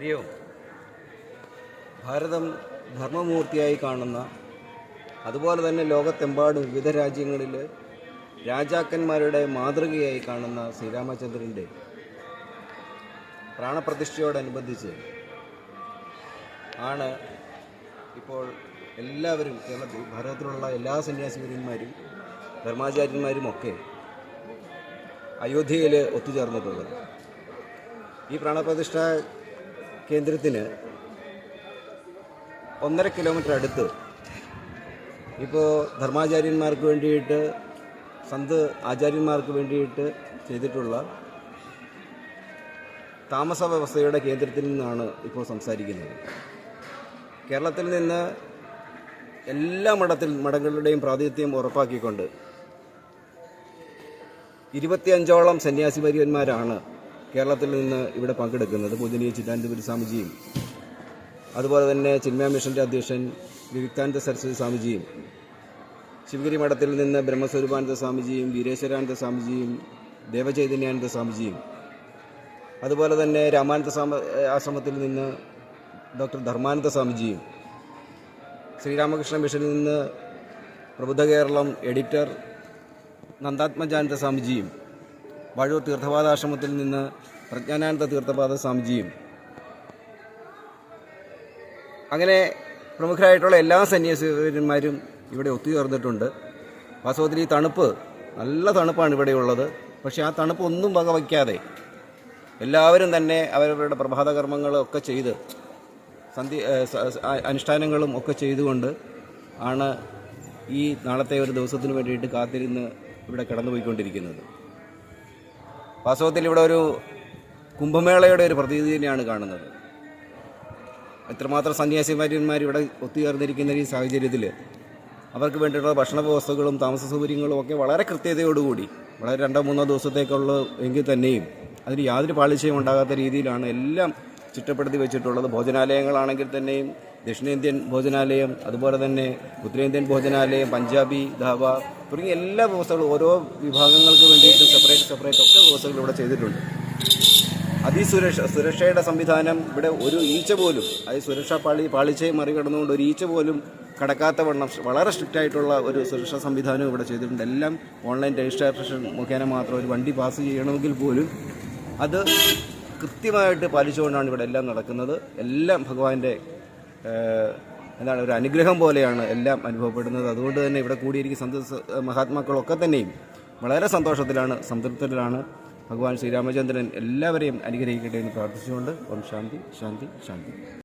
ഹരി ഭാരതം ധർമ്മമൂർത്തിയായി കാണുന്ന അതുപോലെ തന്നെ ലോകത്തെമ്പാടും വിവിധ രാജ്യങ്ങളിൽ രാജാക്കന്മാരുടെ മാതൃകയായി കാണുന്ന ശ്രീരാമചന്ദ്രന്റെ പ്രാണപ്രതിഷ്ഠയോടനുബന്ധിച്ച് ആണ് ഇപ്പോൾ എല്ലാവരും കേരളത്തിൽ ഭാരതത്തിലുള്ള എല്ലാ സന്യാസിവര്യന്മാരും ധർമാചാര്യന്മാരും ഒക്കെ അയോധ്യയിൽ ഒത്തുചേർന്നിട്ടുള്ളത്. ഈ പ്രാണപ്രതിഷ്ഠ കേന്ദ്രത്തിന് ഒന്നര കിലോമീറ്റർ അടുത്ത് ഇപ്പോൾ ധർമാചാര്യന്മാർക്ക് വേണ്ടിയിട്ട് സന്ത് ആചാര്യന്മാർക്ക് വേണ്ടിയിട്ട് ചെയ്തിട്ടുള്ള താമസ വ്യവസ്ഥയുടെ കേന്ദ്രത്തിൽ നിന്നാണ് ഇപ്പോൾ സംസാരിക്കുന്നത്. കേരളത്തിൽ നിന്ന് എല്ലാ മഠത്തിൽ മഠങ്ങളുടെയും പ്രാതിനിധ്യം ഉറപ്പാക്കിക്കൊണ്ട് ഇരുപത്തിയഞ്ചോളം സന്യാസി വര്യന്മാരാണ് കേരളത്തിൽ നിന്ന് ഇവിടെ പങ്കെടുക്കുന്നത് പൂജനീയ ചിദാനന്ദപുരി സ്വാമിജിയും അതുപോലെ തന്നെ ചിന്മയ മിഷന്റെ അധ്യക്ഷൻ വിവിക്താനന്ദ സരസ്വതി സ്വാമിജിയും ശിവഗിരി മഠത്തിൽ നിന്ന് ബ്രഹ്മസ്വരൂപാനന്ദ സ്വാമിജിയും വീരേശ്വരാനന്ദ സ്വാമിജിയും ദേവചൈതന്യാനന്ദ സ്വാമിജിയും അതുപോലെ തന്നെ രാമാനന്ദ ആശ്രമത്തിൽ നിന്ന് ഡോക്ടർ ധർമാനന്ദ സ്വാമിജിയും ശ്രീരാമകൃഷ്ണ മിഷനിൽ നിന്ന് പ്രബുദ്ധ കേരളം എഡിറ്റർ നന്ദാത്മജാനന്ദ സ്വാമിജിയും വഴൂർ തീർത്ഥപാദാശ്രമത്തിൽ നിന്ന് പ്രജ്ഞാനാനന്ദ തീർത്ഥപാദ സ്വാമിജിയും. അങ്ങനെ പ്രമുഖരായിട്ടുള്ള എല്ലാ സന്യാസിമാരും ഇവിടെ ഒത്തുചേർന്നിട്ടുണ്ട്. വാസ്തവത്തിൽ ഈ തണുപ്പ് നല്ല തണുപ്പാണ് ഇവിടെയുള്ളത് പക്ഷേ ആ തണുപ്പ് ഒന്നും വകവയ്ക്കാതെ എല്ലാവരും തന്നെ അവരവരുടെ പ്രഭാത കർമ്മങ്ങളൊക്കെ ചെയ്ത് സന്ധ്യ ഏഹ് സ- സ- ആ- അനുഷ്ഠാനങ്ങളും ഒക്കെ ചെയ്തുകൊണ്ട് ആണ് ഈ നാളത്തെ ഒരു ദിവസത്തിന് വേണ്ടിയിട്ട് കാത്തിരുന്ന് ഇവിടെ കടന്നുപോയിക്കൊണ്ടിരിക്കുന്നത്. വാസ്തവത്തിൽ ഇവിടെ ഒരു കുംഭമേളയുടെ ഒരു പ്രതീതി തന്നെയാണ് കാണുന്നത്. എത്രമാത്രം സന്യാസിമാര്യന്മാർ ഇവിടെ ഒത്തുചേർന്നിരിക്കുന്ന ഈ സാഹചര്യത്തിൽ അവർക്ക് വേണ്ടിയിട്ടുള്ള ഭക്ഷണ വ്യവസ്ഥകളും താമസ സൗകര്യങ്ങളും ഒക്കെ വളരെ കൃത്യതയോടുകൂടി വളരെ രണ്ടോ മൂന്നോ ദിവസത്തേക്കുള്ള എങ്കിൽ തന്നെയും അതിന് യാതൊരു പാളിച്ചയും ഉണ്ടാകാത്ത രീതിയിലാണ് എല്ലാം ചിട്ടപ്പെടുത്തി വെച്ചിട്ടുള്ളത്. ഭോജനാലയങ്ങളാണെങ്കിൽ തന്നെയും ദക്ഷിണേന്ത്യൻ ഭോജനാലയം അതുപോലെ തന്നെ ഉത്തരേന്ത്യൻ ഭോജനാലയം പഞ്ചാബി ധാബ തുടങ്ങിയ എല്ലാ വ്യവസ്ഥകളും ഓരോ വിഭാഗങ്ങൾക്ക് വേണ്ടിയിട്ട് സെപ്പറേറ്റ് സെപ്പറേറ്റ് ഒക്കെ വ്യവസ്ഥകൾ ഇവിടെ ചെയ്തിട്ടുണ്ട്. അതിസുരക്ഷ സുരക്ഷയുടെ സംവിധാനം ഇവിടെ ഒരു ഈച്ച പോലും അത് സുരക്ഷാ പാളി പാളിച്ചയെ മറികടന്നുകൊണ്ട് ഒരു ഈച്ച പോലും കടക്കാത്ത വണ്ണം വളരെ സ്ട്രിക്റ്റ് ആയിട്ടുള്ള ഒരു സുരക്ഷാ സംവിധാനം ഇവിടെ ചെയ്തിട്ടുണ്ട്. എല്ലാം ഓൺലൈൻ രജിസ്ട്രേഷൻ മുഖേന മാത്രം ഒരു വണ്ടി പാസ് ചെയ്യണമെങ്കിൽ പോലും അത് കൃത്യമായിട്ട് പാലിച്ചുകൊണ്ടാണ് ഇവിടെ എല്ലാം നടക്കുന്നത്. എല്ലാം ഭഗവാന്റെ എന്താണ് ഒരു അനുഗ്രഹം പോലെയാണ് എല്ലാം അനുഭവപ്പെടുന്നത്. അതുകൊണ്ട് തന്നെ ഇവിടെ കൂടിയിരിക്കുന്ന സന്ത മഹാത്മാക്കളൊക്കെ തന്നെയും വളരെ സന്തോഷത്തിലാണ് സംതൃപ്തരിലാണ് ഭഗവാൻ ശ്രീരാമചന്ദ്രൻ എല്ലാവരെയും അനുഗ്രഹിക്കട്ടെ എന്ന് പ്രാർത്ഥിച്ചുകൊണ്ട്. ഓം ശാന്തി ശാന്തി ശാന്തി.